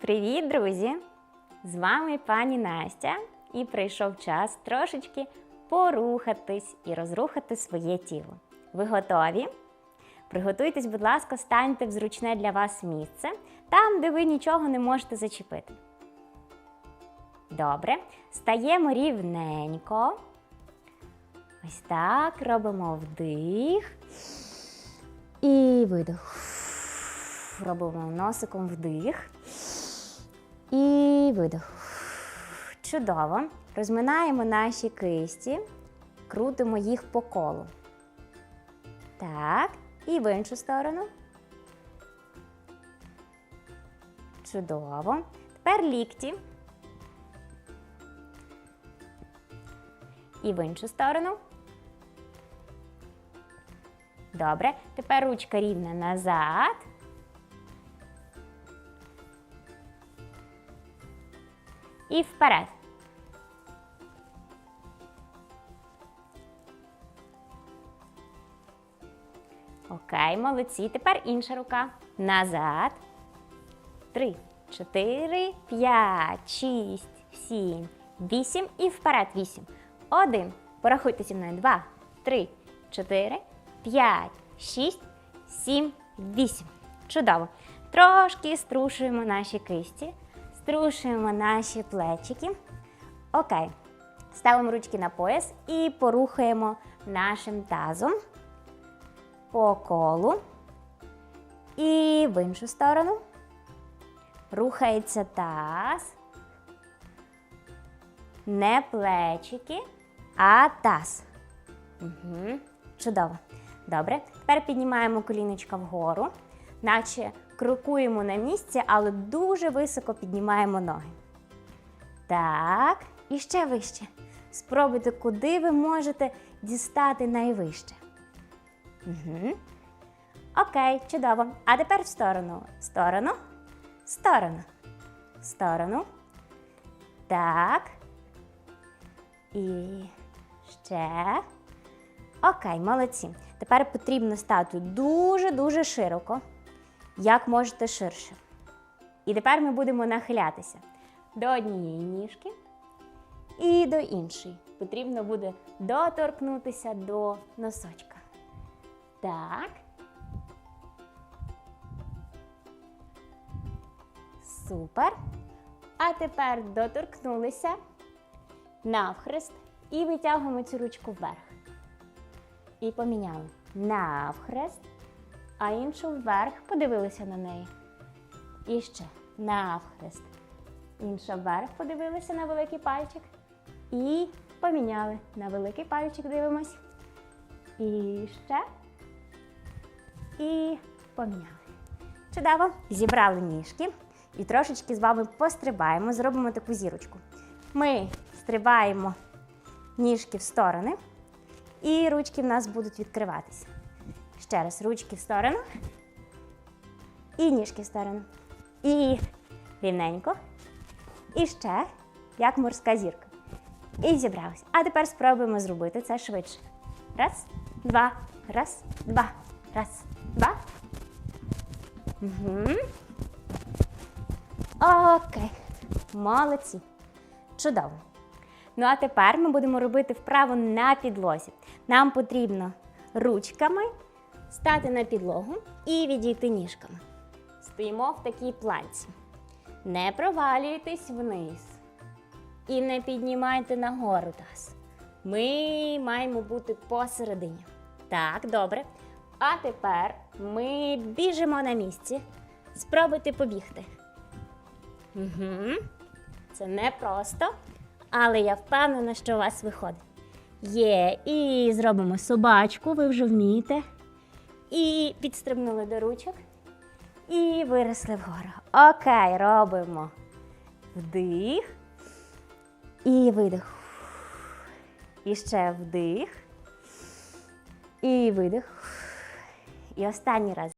Привіт, друзі! З вами пані Настя, і прийшов час трошечки порухатись і розрухати своє тіло. Ви готові? Приготуйтесь, будь ласка, станьте в зручне для вас місце, там, де ви нічого не можете зачепити. Добре. Стаємо рівненько. Ось так. Робимо вдих. І видих. Робимо носиком вдих. І видих. Чудово. Розминаємо наші кисті, крутимо їх по колу. Так. І в іншу сторону. Чудово. Тепер лікті. І в іншу сторону. Добре. Тепер ручка рівна назад. І вперед. Окей, молодці. Тепер інша рука. Назад. Три, чотири, п'ять, шість, сім, вісім. І вперед. Вісім. Один. Порахуйте зі мною. Два, три, чотири, п'ять, шість, сім, вісім. Чудово. Трошки струшуємо наші кисті, струшуємо наші плечики. Окей. Ставимо ручки на пояс і порухаємо нашим тазом по колу. І в іншу сторону. Рухається таз. Не плечики, а таз. Угу. Чудово. Добре. Тепер піднімаємо коліночка вгору, наче крокуємо на місці, але дуже високо піднімаємо ноги. Так. І ще вище. Спробуйте, куди ви можете дістати найвище. Угу. Окей, чудово. А тепер в сторону. Сторону. Сторону. Сторону. Так. І ще. Окей, молодці. Тепер потрібно стати дуже-дуже широко. Як можете ширше. І тепер ми будемо нахилятися до однієї ніжки і до іншої. Потрібно буде доторкнутися до носочка. Так. Супер. А тепер доторкнулися навхрест і витягуємо цю ручку вверх. І поміняли навхрест, а іншу вверх, подивилися на неї. І ще навхрест. Інша вверх, подивилися на великий пальчик. І поміняли. На великий пальчик дивимось. І ще. І поміняли. Чудово. Зібрали ніжки. І трошечки з вами пострибаємо, зробимо таку зірочку. Ми стрибаємо ніжки в сторони, і ручки в нас будуть відкриватися. Ще раз, ручки в сторону. І ніжки в сторону. І рівненько. І ще, як морська зірка. І зібралися. А тепер спробуємо зробити це швидше. Раз, два, раз, два, раз, два. Угу. Окей. Молодці. Чудово. Ну, а тепер ми будемо робити вправу на підлозі. Нам потрібно ручками стати на підлогу і відійти ніжками. Стоїмо в такій планці. Не провалюйтесь вниз. І не піднімайте нагору таз. Ми маємо бути посередині. Так, добре. А тепер ми біжимо на місці. Спробуйте побігти. Угу. Це непросто, але я впевнена, що у вас виходить. Є, і зробимо собачку, ви вже вмієте. І підстрибнули до ручок. І виросли вгору. Окей, робимо вдих. І видих. І ще вдих. І видих. І останній раз.